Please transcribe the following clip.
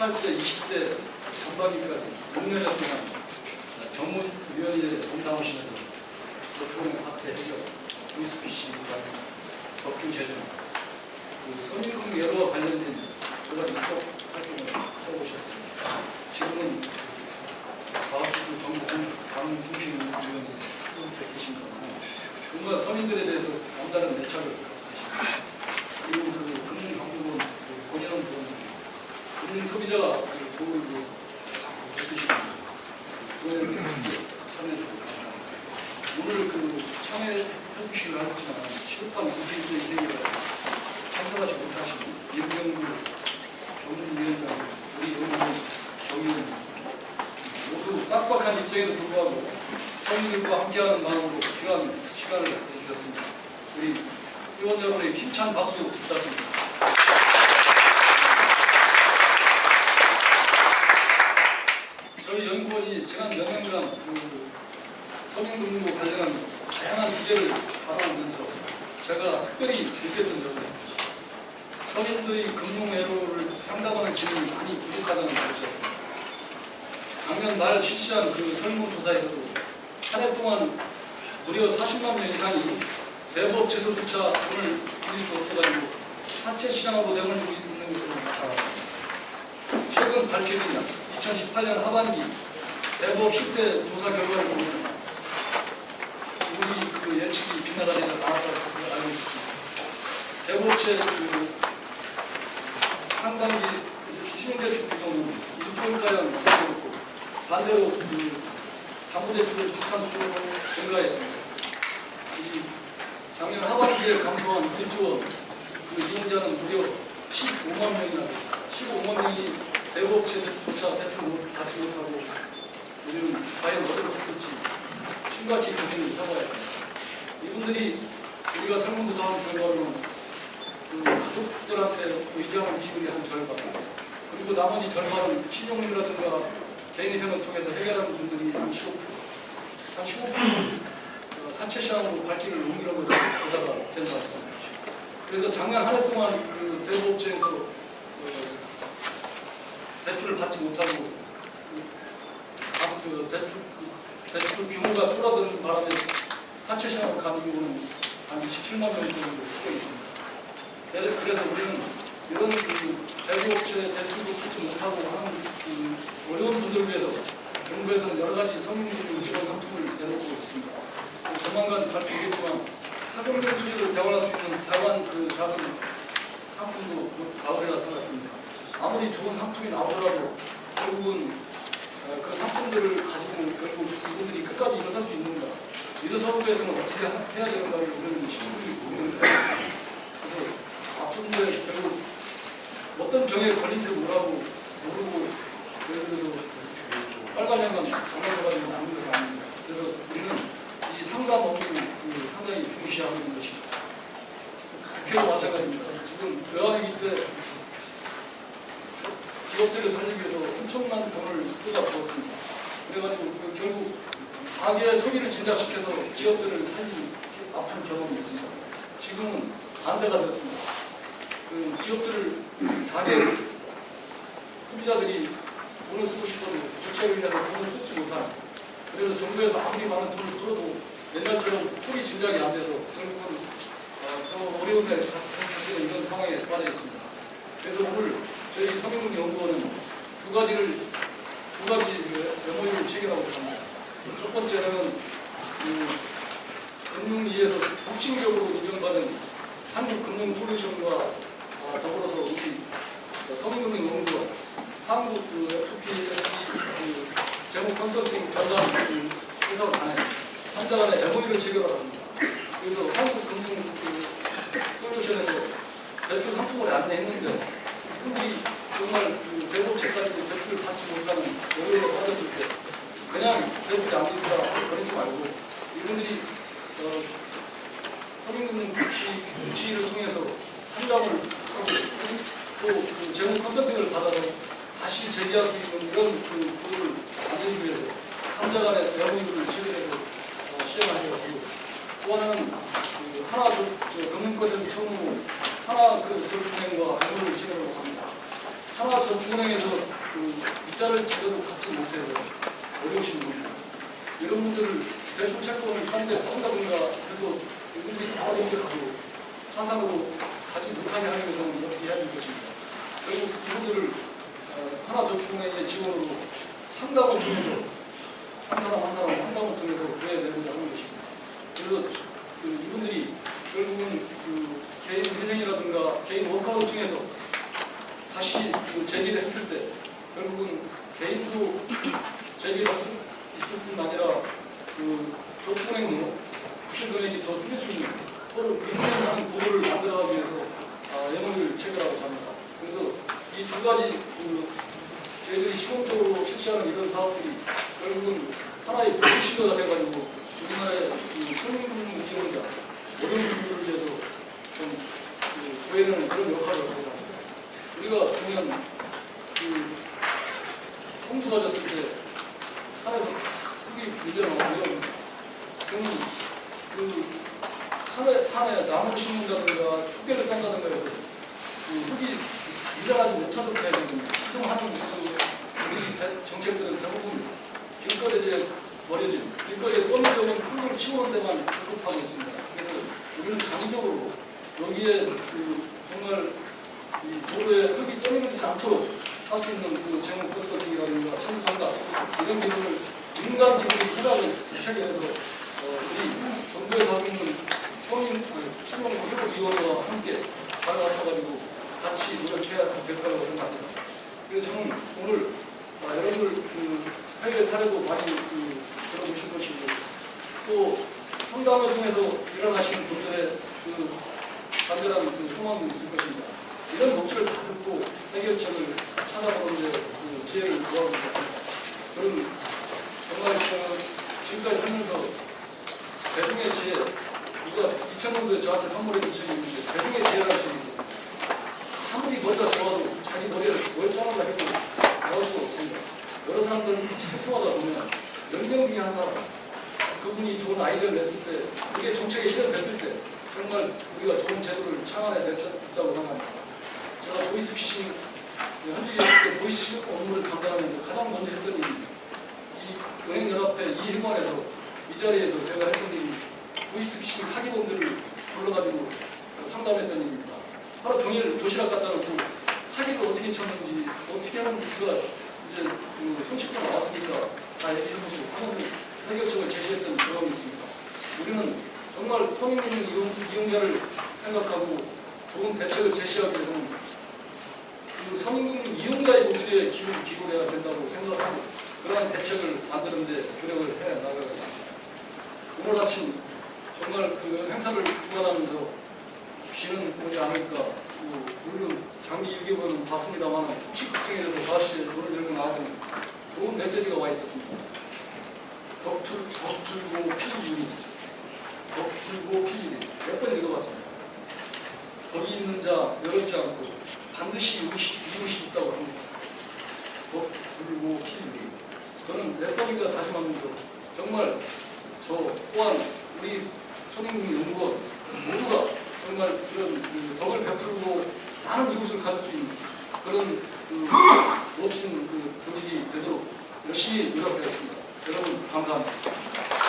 18대, 20대 전반기까지 6년 동안 정무위원회에 담당하시면서 노총 학대 해결, VSPC 부장, 법규 제정, 그 선임금 예로와 관련된 여러 입법 활동을 해오셨습니다. 지금은 과학기술 정부 공주 강통신위원회 수석대 계신 거고 정말 서민들에 대해서 남다른 매착을 갖고 계십니다. 그리고 그 금융감독원 그 본연은 그런 금융 소비자 그 보호를 그 있으시는 그거에 참여해주고 오늘 그 참여해주시기로 하셨지만 실판 국제인의 회의에 참석하지 못하신 임경구 정무위원장 우리 의원 정의원 모두 빡빡한 입장에도 불구하고 서민들과 함께하는 마음으로 귀한 시간을 내주셨습니다. 우리 의원 여러분의 힘찬 박수 부탁드립니다. 저희 연구원이 지난 몇 년간 그 서민금융과 관련한 다양한 주제를 제가 특별히 느꼈던 점은 서민들의 금융애로를 상담하는 기능이 많이 부족하다는 것이었습니다. 작년 말 실시한 그 설문조사에서도 한 해 동안 무려 40만 명 이상이 대부업 채소조차 돈을 빌릴 수 없어가지고 사채 시장하고 하고 있는 것으로 나타났습니다. 최근 밝혀진 2018년 하반기 대부업 10대 조사 결과를 보면 우리 그 예측이 빗나가지 알고 있습니다. 대부업체 그 상반기 신용대출 규정은 2조 가량 줄어들었고 반대로 그 담보대출을 비슷한 수준으로 증가했습니다. 이 작년 하반기에 감소한 1조 원, 그 이용자는 무려 15만 명이나 15만 명이 대부업체조차 대출 못 받지 못하고 우리는 과연 어디로 갔을지 심각히 고민을 해봐야 합니다. 이분들이 우리가 설문조사 한 결과로는 그 가족들한테 의지하는 지분이 한 절반 그리고 나머지 절반은 신용이라든가 개인회생을 통해서 해결하는 분들이 한 15%, 한 15% 어, 산채 시장으로 발길을 옮기는 것으로 조사가 된 것 같습니다. 그래서 작년 한 해 동안 그 대부업체에서 어, 대출을 받지 못하고 그, 각그 대출, 그 대출 규모가 줄어드는 바람에 산채 시장으로 가는 경우는 한 27만 명 정도 수가 있습니다. 그래서 우리는 이런 그 대부업체 대출도 받지 못하고 하는 그 어려운 분들을 위해서 정부에서는 여러 가지 성인용 지원 상품을 내놓고 있습니다. 그 조만간 발표되겠지만 사정적 수지를 대환할 수 있는 대환 그 작은 상품도 곧 나오리라 생각합니다. 아무리 좋은 상품이 나오더라도 결국은 어, 그 상품들을 가지고 결국 이분들이 끝까지 일어설 수 있는가 위해서는 어떻게 하- 해야 되는가를 우리는 신분이 모르는 거예요. 그래서 아픈데 결국 어떤 병에 걸린지 모르고 모르고 들어서 빨간 양만 아는 것이 아닙니다. 그래서 우리는 이 상담 업무를 그 상당히 중시하고 있는 것이 국회도 마찬가지입니다. 지금 외환위기 때 기업들을 살리기 위해서 엄청난 돈을 쏟아부었습니다. 그래가지고 그 결국 가계의 소비를 진작시켜서 기업들을 살린 아픈 경험이 있습니다. 지금은 반대가 됐습니다. 그 기업들을 가계 소비자들이 돈을 쓰고 싶어도 인해서 돈을 쓰지 못하는 그래서 정부에서 아무리 많은 돈을 풀어도 옛날처럼 소비 진작이 안 돼서 결국은 어, 더 어려움에 닥치는 이런 상황에 빠져 있습니다. 그래서 오늘 저희 서민국 연구원은 두 가지를 두 가지 MOU를 체결하고 있습니다. 첫 번째는 그 금융위에서 국진적으로 인정받은 한국금융솔루션과 어, 더불어서 우리 서민금융 연구원 한국 그 FPSE 그 재무 컨설팅 전담 그 회사 간에 한자 간에 MOU를 체결을 합니다. 그래서 한국 금융 그 솔루션에서 대출 상품을 안내했는데 이분들이 정말 그 대법체까지 대출을 받지 못하는 어려움을 받았을 때 그냥 대출이 안 되니까 그러지 말고 이분들이 어, 서민금융 주치, 주치를 통해서 상담을 하고 또 그 재무 컨설팅을 받아서 다시 재기할 수 있는 이런 그 구조를 만들기 위해서 삼자 간의 대화문을 실행해서 어, 시행하는 것이고 또 하나는 그 하나 저, 저 금융권은 처음으로 하나 그 저축은행과 연구를 진행하고 합니다. 하나 저축은행에서 그 이자를 제대로 갚지 못해서 어려우신 분들 이런 분들을 대출 채권을 하는데 어디다 보니까 그래도 이분들이 다 연결하고 사상으로 가지 못하게 하기 위해서는 어떻게 해야 될 것입니다. 결국 이분들을 어, 하나 저축은행의 지원으로 상담을 통해서 한 사람 한 사람 상담을 통해서 구해내고자 하는 것입니다. 그래서 그 이분들이 결국은 그 개인 회생이라든가 개인 워크아웃 통해서 다시 그 재기를 했을 때 결국은 개인도 재기를 할수 있을 뿐 아니라 그 저축은행도 부실 금액이 더 줄일 수 있는 서로 윈윈하는 구조를 만들어가기 위해서 아, 예물을 체결하고자 합니다. 그래서 이 두 가지 그 저희들이 시공적으로 실시하는 이런 사업들이 결국은 하나의 부시가 돼가지고 우리나라의 이용자 어려운 분들을 위해서 좀 그, 구해내는 그런 역할을 하고 합니다. 우리가 보면 그 홍수 가 졌을 때 산에서 흙이 문제가 나오면 그러면 그 산에, 산에 나무 심는다든가 흙개를 싼다든가 해서 그 흙이 밀려나지 못하도록 해야. 시동하는 그 우리 대- 정책들은 대부분 길거리에 버려진 길거리에 떠밀적은 흙을 치우는 데만 급급하고 있습니다. 그래서 우리는 장기적으로 여기에 그 정말 이 도로에 흙이 떠밀어지지 않도록 할 수 있는 그 재무 컨설팅이라든가 참상가 이런 기능을 민간적인 협약을 체결해서 어, 우리 정부에서 하고 있는 서민 아니, 신용 협력위원회와 함께 잘 맞춰가지고 같이 노력해야 될 거라고 생각합니다. 그래서 저는 오늘 아, 여러분들 그 해외 사례도 많이 그 들어보신 것이고 또 상담을 통해서 일어나신 분들의 그 간절한 그 소망도 있을 것입니다. 이런 목소리를 다 듣고 해결책을 찾아보는데 그 지혜를 구합니다. 그런 정말 그 지금까지 하면서 대중의 지혜, 누가 2000년도에 저한테 선물해 준책이 있는데 대중의 지혜라는 책이 있었습니다. 아무리 머리가 좋아도 자기 머리를 멀쩡하다 해도 나올 수가 없습니다. 여러 사람들은 책 통하다 보면 몇 명 중에 한 사람, 그분이 좋은 아이디어를 냈을 때, 그게 정책에 실현됐을 때, 정말 우리가 좋은 제도를 창안해 냈었다고 생각합니다. 제가 보 이스피싱, 현직에 있을 때 보이스피싱 업무를 담당하면서 가장 먼저 했던 일이 이 은행연합회 이 회관에서 이 자리에서 제가 했던 일이 보이스피싱 사기범들을 불러가지고 상담했던 일입니다. 하루 종일 도시락 갖다 놓고 사기를 어떻게 쳤는지 어떻게 하면 그가 이제 그 손쉽게 나왔으니까 다 얘기해보고 하면서 해결책을 제시했던 경험이 있습니다. 우리는 정말 성인용 이용, 이용자를 생각하고 좋은 대책을 제시하기 위해서는 그 성인용 이용자의 목소리에 기분 기울여야 된다고 생각하고 그러한 대책을 만드는데 노력을 해 나가겠습니다. 오늘 아침 정말 그 행사를 주관하면서 비는 오지 않을까 뭐, 물론 장기 일기보는 봤습니다만 혹시 걱정해서 4시에 문을 열고 나왔더니 좋은 메시지가 와 있었습니다. 덕풀, 덕풀고 필유리 덕풀고 필유리 몇 번 읽어봤습니다. 덕이 있는 자 여롭지 않고 반드시 이웃이, 이웃이 있다고 합니다. 덕풀고 필유리 저는 몇 번인가 다시 말하면서 정말 저 또한 우리 손흥민 연구원 모두가 정말 이런 그 덕을 베풀고 많은 이웃을 가질 수 있는 그런 그 멋진 그 조직이 되도록 열심히 노력하겠습니다. 여러분 감사합니다.